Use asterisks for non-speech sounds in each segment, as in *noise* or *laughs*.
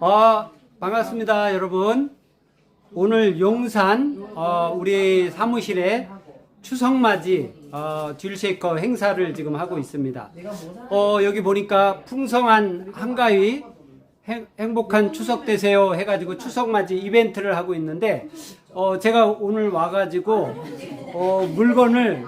아, 반갑습니다, 여러분. 오늘 용산 어, 우리 사무실에 추석맞이 어, 듀얼쉐이커 행사를 지금 하고 있습니다. 어, 여기 보니까 풍성한 한가위 행, 행복한 추석 되세요 해가지고 추석맞이 이벤트를 하고 있는데 어, 제가 오늘 와가지고 어, 물건을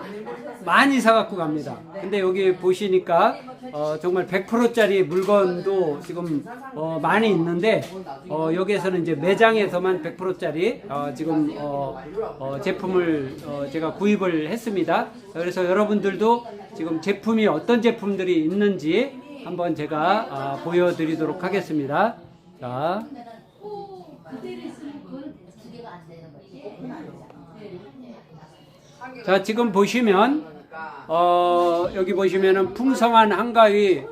많이 사갖고 갑니다. 근데 여기 보시니까 어, 정말 100%짜리 물건도 지금 어, 많이 있는데 어, 여기에서는 이제 매장에서만 100%짜리 어, 지금 어, 어, 제품을 어, 제가 구입을 했습니다. 그래서 여러분들도 지금 제품이 어떤 제품들이 있는지 한번 제가 아, 보여드리도록 하겠습니다. 자. 자, 지금 보시면, 어, 여기 보시면은 풍성한 한가위,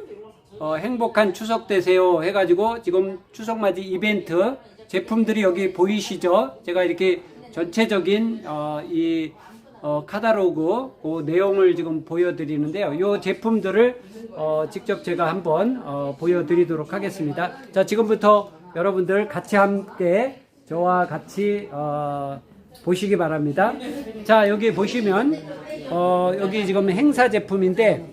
어, 행복한 추석 되세요 해가지고 지금 추석 맞이 이벤트 제품들이 여기 보이시죠? 제가 이렇게 전체적인, 어, 이, 어, 카다로그 그 내용을 지금 보여드리는데요. 이 제품들을 어, 직접 제가 한번 어, 보여드리도록 하겠습니다. 자, 지금부터 여러분들 같이 함께 저와 같이 어, 보시기 바랍니다. 자, 여기 보시면 어, 여기 지금 행사 제품인데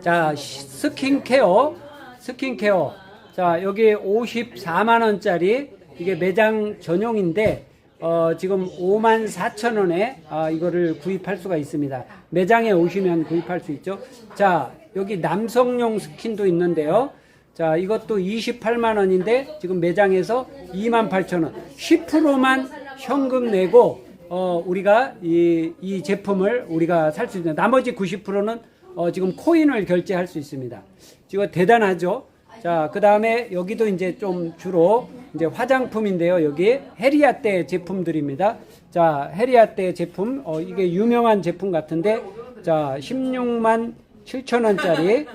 자, 시- 스킨케어, 스킨케어. 자, 여기 54만 원짜리 이게 매장 전용인데 어, 지금 5만 4천 원에 아, 이거를 구입할 수가 있습니다. 매장에 오시면 구입할 수 있죠. 자, 여기 남성용 스킨도 있는데요. 자, 이것도 28만 원인데 지금 매장에서 2만 8천 원. 10%만 현금 내고 어, 우리가 이, 이 제품을 우리가 살 수 있는 나머지 90%는 어, 지금 코인을 결제할 수 있습니다. 지금 대단하죠? 자, 그 다음에 여기도 이제 좀 주로 이제 화장품인데요. 여기 헤리아떼 제품들입니다. 자, 헤리아떼 제품, 어, 이게 유명한 제품 같은데, 자, 16만 7천 원짜리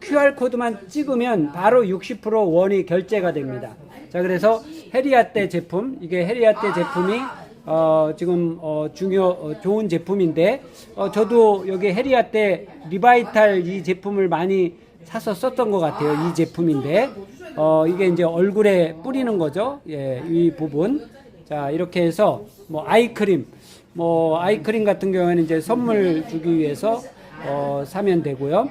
QR코드만 찍으면 바로 60% 원이 결제가 됩니다. 자, 그래서 헤리아떼 제품, 이게 헤리아떼 제품이 어, 지금 어, 중요 어, 좋은 제품인데 어, 저도 여기 헤리아떼 리바이탈 이 제품을 많이 사서 썼던 것 같아요. 이 제품인데 어, 이게 이제 얼굴에 뿌리는 거죠. 예, 이 부분. 자 이렇게 해서 뭐 아이크림, 뭐 아이크림 같은 경우에는 이제 선물 주기 위해서 어, 사면 되고요.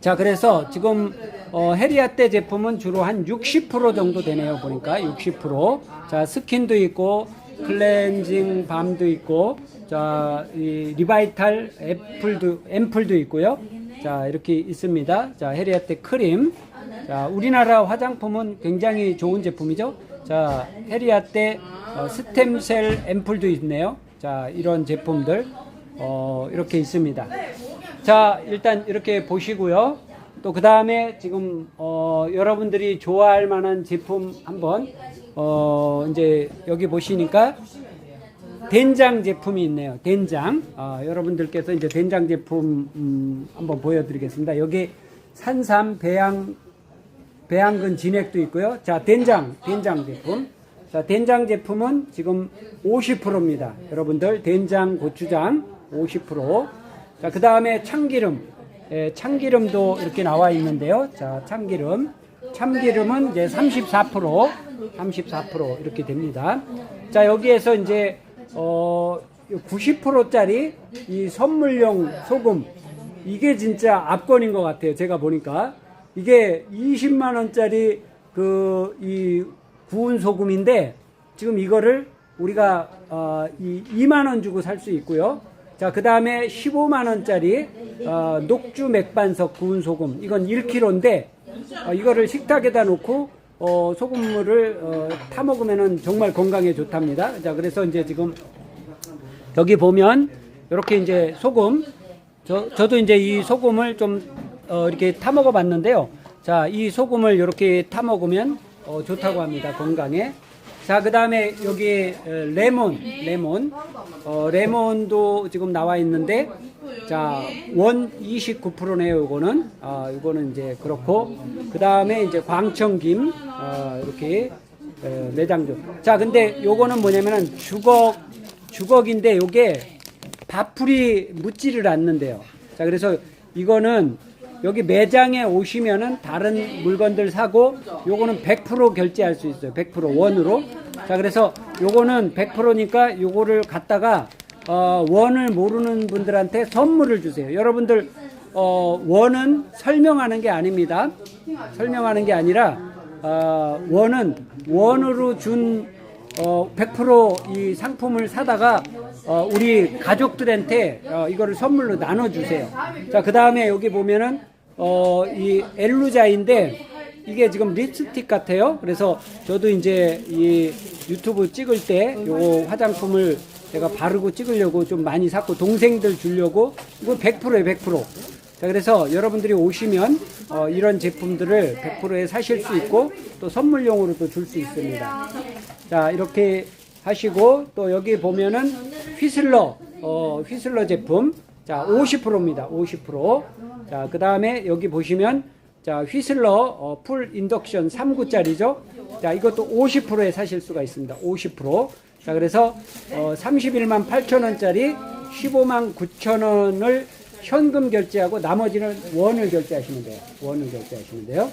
자, 그래서 지금 어, 헤리아떼 제품은 주로 한 60% 정도 되네요. 보니까 60%. 자, 스킨도 있고 클렌징 밤도 있고 자, 이 리바이탈 애플도 앰플도 있고요. 자, 이렇게 있습니다. 자, 헤리아떼 크림. 자, 우리나라 화장품은 굉장히 좋은 제품이죠. 자, 헤리아떼 어, 스템셀 앰플도 있네요. 자, 이런 제품들 어, 이렇게 있습니다. 자, 일단 이렇게 보시고요. 또 그 다음에 지금 어, 여러분들이 좋아할 만한 제품 한번 어, 이제 여기 보시니까 된장 제품이 있네요. 된장. 어, 여러분들께서 이제 된장 제품 음, 한번 보여드리겠습니다. 여기 산삼 배양 배양근 진액도 있고요. 자, 된장, 된장 제품. 자, 된장 제품은 지금 50%입니다. 여러분들, 된장, 고추장 50%. 자, 그 다음에 참기름. 예, 참기름도 이렇게 나와 있는데요. 자, 참기름. 참기름은 이제 34%, 34% 이렇게 됩니다. 자, 여기에서 이제, 어, 90%짜리 이 선물용 소금. 이게 진짜 압권인 것 같아요. 제가 보니까. 이게 20만 원짜리 그 이 구운 소금인데 지금 이거를 우리가 어, 이 2만 원 주고 살 수 있고요. 자, 그 다음에 15만 원짜리 어, 녹주 맥반석 구운 소금. 이건 1kg인데 어, 이거를 식탁에다 놓고 어, 소금물을 어, 타 먹으면은 정말 건강에 좋답니다. 자, 그래서 이제 지금 여기 보면 이렇게 이제 소금 저, 저도 이제 이 소금을 좀 어, 이렇게 타 먹어 봤는데요. 자, 이 소금을 이렇게 타 먹으면 어, 좋다고 합니다. 건강에. 자, 그 다음에 여기 어, 레몬, 레몬. 어, 레몬도 지금 나와 있는데, 자, 원 29%네요, 이거는. 아, 이거는 이제 그렇고. 그 다음에 이제 광청김, 어, 이렇게 어, 내장주. 자, 근데 요거는 뭐냐면은 주걱, 주걱인데 요게 밥풀이 묻지를 않는데요. 자, 그래서 이거는 여기 매장에 오시면은 다른 물건들 사고 요거는 100% 결제할 수 있어요. 100% 원으로. 자, 그래서 요거는 100%니까 요거를 갖다가 어, 원을 모르는 분들한테 선물을 주세요. 여러분들 어, 원은 설명하는 게 아닙니다. 설명하는 게 아니라 어, 원은 원으로 준 어, 100%이 상품을 사다가 어, 우리 가족들한테 어, 이거를 선물로 나눠주세요. 자, 그 다음에 여기 보면은 어, 이 엘루자인데 이게 지금 립스틱 같아요. 그래서 저도 이제 이 유튜브 찍을 때 요 화장품을 제가 바르고 찍으려고 좀 많이 샀고 동생들 주려고 이거 100%예요, 100%. 자, 그래서 여러분들이 오시면 어, 이런 제품들을 100%에 사실 수 있고 또 선물용으로도 줄 수 있습니다. 자, 이렇게 하시고 또 여기 보면은 휘슬러, 어, 휘슬러 제품. 자, 50%입니다. 50%. 자, 그 다음에 여기 보시면 자, 휘슬러 어, 풀 인덕션 3구짜리죠. 자, 이것도 50%에 사실 수가 있습니다. 50%. 자, 그래서 어, 31만 8천 원짜리 15만 9천 원을 현금 결제하고 나머지는 원을 결제하시면 돼요. 원을 결제하시면 돼요.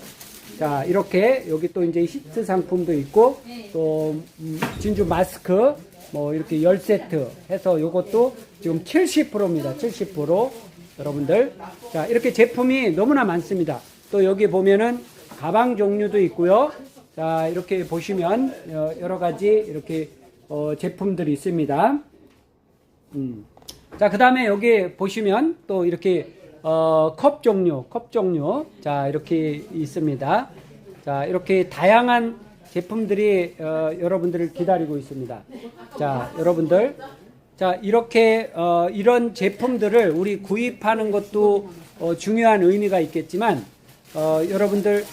자, 이렇게 여기 또 이제 히트 상품도 있고 또 음, 진주 마스크 뭐 이렇게 열 세트 해서 요것도 지금 70%입니다. 70% 여러분들. 자, 이렇게 제품이 너무나 많습니다. 또 여기 보면은 가방 종류도 있고요. 자, 이렇게 보시면 어, 여러 가지 이렇게 어, 제품들이 있습니다. 음. 자, 그 다음에 여기 보시면 또 이렇게 어, 컵 종류, 컵 종류. 자, 이렇게 있습니다. 자, 이렇게 다양한 제품들이 어, 여러분들을 기다리고 있습니다. 자, 여러분들. 자, 이렇게 어, 이런 제품들을 우리 구입하는 것도 어, 중요한 의미가 있겠지만 어, 여러분들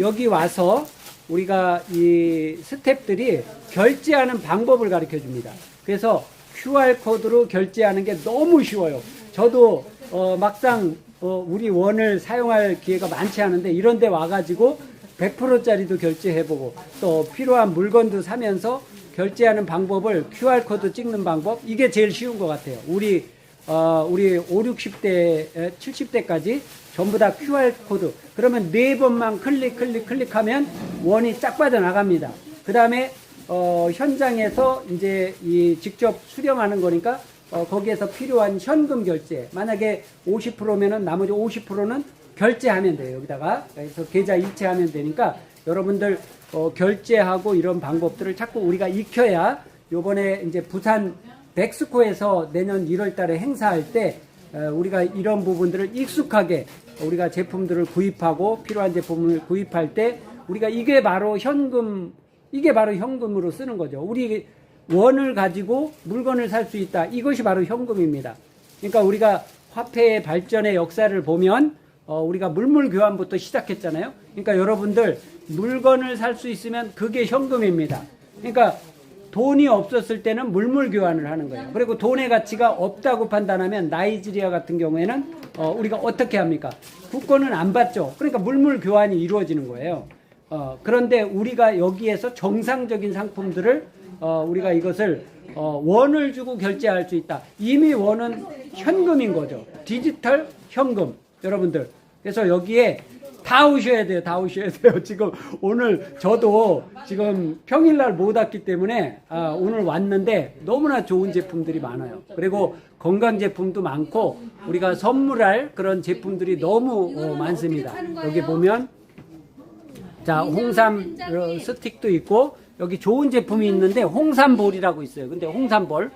여기 와서 우리가 이 스탭들이 결제하는 방법을 가르쳐 줍니다. 그래서 QR 코드로 결제하는 게 너무 쉬워요. 저도 어, 막상 어, 우리 원을 사용할 기회가 많지 않은데 이런 데 와가지고 100%짜리도 결제해보고 또 필요한 물건도 사면서 결제하는 방법을 QR 코드 찍는 방법 이게 제일 쉬운 것 같아요. 우리 어, 우리 5, 60대, 70대까지 전부 다 QR 코드. 그러면 네 번만 클릭, 클릭, 클릭하면 원이 쫙 빠져나갑니다. 그 다음에, 어, 현장에서 이제 이 직접 수령하는 거니까, 어, 거기에서 필요한 현금 결제. 만약에 50%면은 나머지 50%는 결제하면 돼요. 여기다가. 그래서 계좌 이체하면 되니까 여러분들, 어, 결제하고 이런 방법들을 자꾸 우리가 익혀야 요번에 이제 부산 백스코에서 내년 1월 달에 행사할 때 어, 우리가 이런 부분들을 익숙하게 우리가 제품들을 구입하고 필요한 제품을 구입할 때 우리가 이게 바로 현금 이게 바로 현금으로 쓰는 거죠. 우리 원을 가지고 물건을 살 수 있다. 이것이 바로 현금입니다. 그러니까 우리가 화폐의 발전의 역사를 보면 어, 우리가 물물 교환부터 시작했잖아요. 그러니까 여러분들 물건을 살 수 있으면 그게 현금입니다. 그러니까 돈이 없었을 때는 물물 교환을 하는 거예요. 그리고 돈의 가치가 없다고 판단하면 나이지리아 같은 경우에는 어, 우리가 어떻게 합니까? 국권은 안 받죠. 그러니까 물물 교환이 이루어지는 거예요. 어, 그런데 우리가 여기에서 정상적인 상품들을 어, 우리가 이것을 어, 원을 주고 결제할 수 있다. 이미 원은 현금인 거죠. 디지털 현금. 여러분들. 그래서 여기에 다 오셔야 돼요. 다 오셔야 돼요. *laughs* 지금 오늘 저도 지금 평일날 못 왔기 때문에 아, 오늘 왔는데 너무나 좋은 제품들이 많아요. 그리고 건강 제품도 많고 우리가 선물할 그런 제품들이 너무 어, 많습니다. 여기 보면 자 홍삼 어, 스틱도 있고 여기 좋은 제품이 있는데 홍삼볼이라고 있어요. 근데 홍삼볼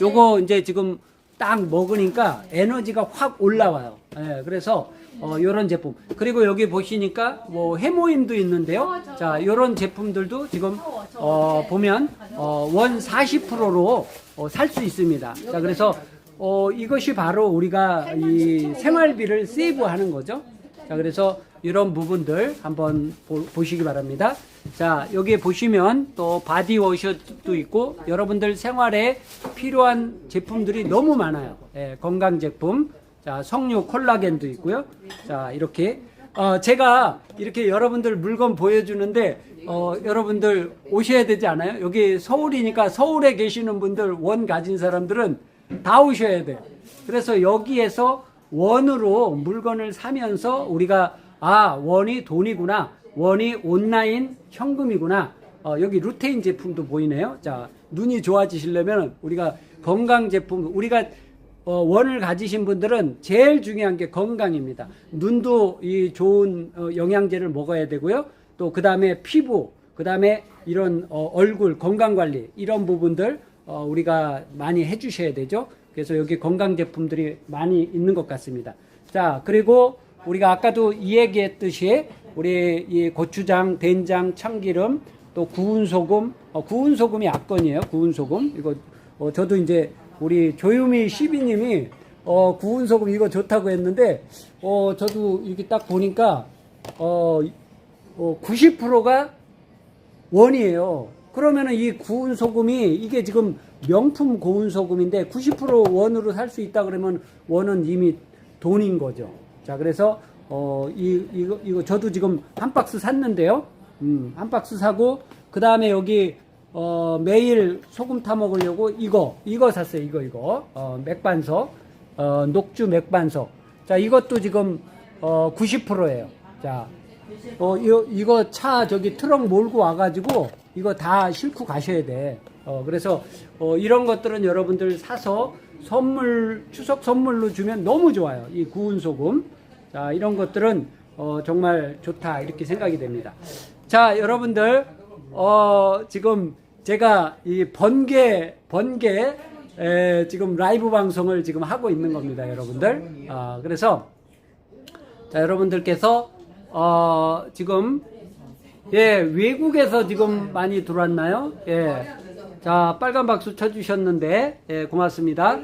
요거 이제 지금 딱 먹으니까 에너지가 확 올라와요. 예, 그래서 어, 요런 제품. 그리고 여기 보시니까 뭐 해모임도 있는데요. 자, 요런 제품들도 지금 어, 보면 어, 원 40%로 어, 살 수 있습니다. 자, 그래서 어, 이것이 바로 우리가 이 생활비를 세이브하는 거죠. 자, 그래서 이런 부분들 한번 보, 시기 바랍니다. 자, 여기 보시면 또 바디 워셔도 있고 여러분들 생활에 필요한 제품들이 너무 많아요. 예, 건강 제품. 자, 석류 콜라겐도 있고요. 자, 이렇게 어, 제가 이렇게 여러분들 물건 보여주는데 어, 여러분들 오셔야 되지 않아요? 여기 서울이니까 서울에 계시는 분들 원 가진 사람들은 다 오셔야 돼. 그래서 여기에서 원으로 물건을 사면서 우리가 아 원이 돈이구나 원이 온라인 현금이구나 어, 여기 루테인 제품도 보이네요 자 눈이 좋아지시려면 우리가 건강 제품 우리가 어, 원을 가지신 분들은 제일 중요한 게 건강입니다 눈도 이 좋은 어, 영양제를 먹어야 되고요 또 그 다음에 피부 그 다음에 이런 어, 얼굴 건강 관리 이런 부분들 어, 우리가 많이 해주셔야 되죠. 그래서 여기 건강 제품들이 많이 있는 것 같습니다. 자 그리고 우리가 아까도 이 얘기했듯이 우리 이 고추장, 된장, 참기름 또 구운 소금, 어, 구운 소금이 압권이에요. 구운 소금 이거 어, 저도 이제 우리 조유미 시비님이 어, 구운 소금 이거 좋다고 했는데 어, 저도 이렇게 딱 보니까 어, 어, 90%가 원이에요. 그러면은 이 구운 소금이 이게 지금 명품 고운 소금인데 90% 원으로 살 수 있다 그러면 원은 이미 돈인 거죠. 자, 그래서 어, 이, 이거, 이거 저도 지금 한 박스 샀는데요. 음, 한 박스 사고 그 다음에 여기 어, 매일 소금 타 먹으려고 이거, 이거 샀어요. 이거, 이거. 어, 맥반석. 어, 녹주 맥반석. 자, 이것도 지금 어, 90%예요. 자, 어, 이거, 이거 차 저기 트럭 몰고 와가지고 이거 다 싣고 가셔야 돼. 어, 그래서 어, 이런 것들은 여러분들 사서 선물, 추석 선물로 주면 너무 좋아요. 이 구운 소금. 자, 이런 것들은 어, 정말 좋다. 이렇게 생각이 됩니다. 자, 여러분들, 어, 지금 제가 이 번개, 번개, 에, 지금 라이브 방송을 지금 하고 있는 겁니다. 여러분들. 아, 그래서 자, 여러분들께서 어, 지금 예, 외국에서 지금 많이 들어왔나요? 예. 자, 빨간 박수 쳐 주셨는데 예, 고맙습니다.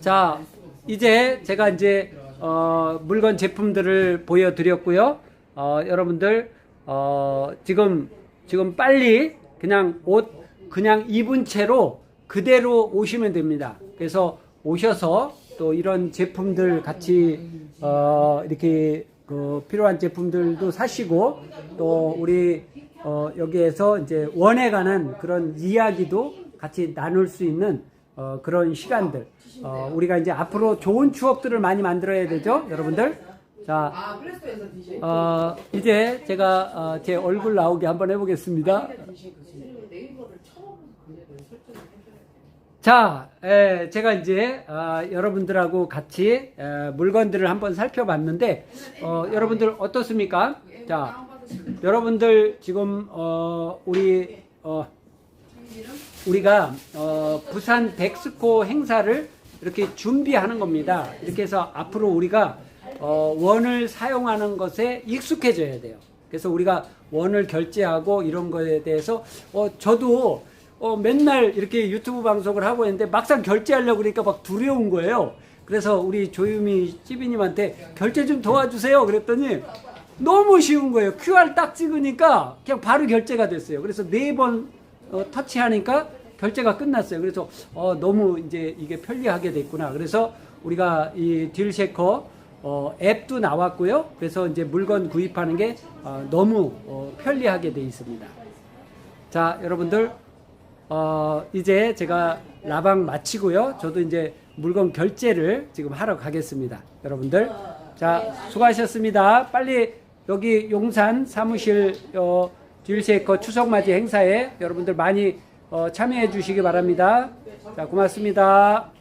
자, 이제 제가 이제 어, 물건 제품들을 보여 드렸고요. 어, 여러분들 어, 지금 지금 빨리 그냥 옷 그냥 입은 채로 그대로 오시면 됩니다. 그래서 오셔서 또 이런 제품들 같이 어, 이렇게 그 필요한 제품들도 사시고 또 우리 어, 여기에서 이제 원에 관한 그런 이야기도 같이 나눌 수 있는 어, 그런 시간들. 어, 우리가 이제 앞으로 좋은 추억들을 많이 만들어야 되죠, 여러분들. 자, 어, 이제 제가 어, 제 얼굴 나오게 한번 해보겠습니다. 자, 에, 제가 이제 아, 여러분들하고 같이 에, 물건들을 한번 살펴봤는데 어, 여러분들 어떻습니까? 자, 여러분들 지금 어, 우리 어, 우리가 어, 부산 백스코 행사를 이렇게 준비하는 겁니다. 이렇게 해서 앞으로 우리가 어, 원을 사용하는 것에 익숙해져야 돼요. 그래서 우리가 원을 결제하고 이런 거에 대해서 어, 저도 어, 맨날 이렇게 유튜브 방송을 하고 있는데 막상 결제하려고 그러니까 막 두려운 거예요. 그래서 우리 조유미 찌비님한테 결제 좀 도와주세요. 그랬더니 너무 쉬운 거예요. QR 딱 찍으니까 그냥 바로 결제가 됐어요. 그래서 네번 어, 터치하니까 결제가 끝났어요. 그래서 어, 너무 이제 이게 편리하게 됐구나. 그래서 우리가 이 딜쉐커 어, 앱도 나왔고요. 그래서 이제 물건 구입하는 게 어, 너무 어, 편리하게 돼 있습니다. 자, 여러분들 어, 이제 제가 라방 마치고요. 저도 이제 물건 결제를 지금 하러 가겠습니다. 여러분들. 자, 수고하셨습니다. 빨리 여기 용산 사무실 어, 딜쉐이커 추석맞이 행사에 여러분들 많이 어, 참여해 주시기 바랍니다. 자, 고맙습니다.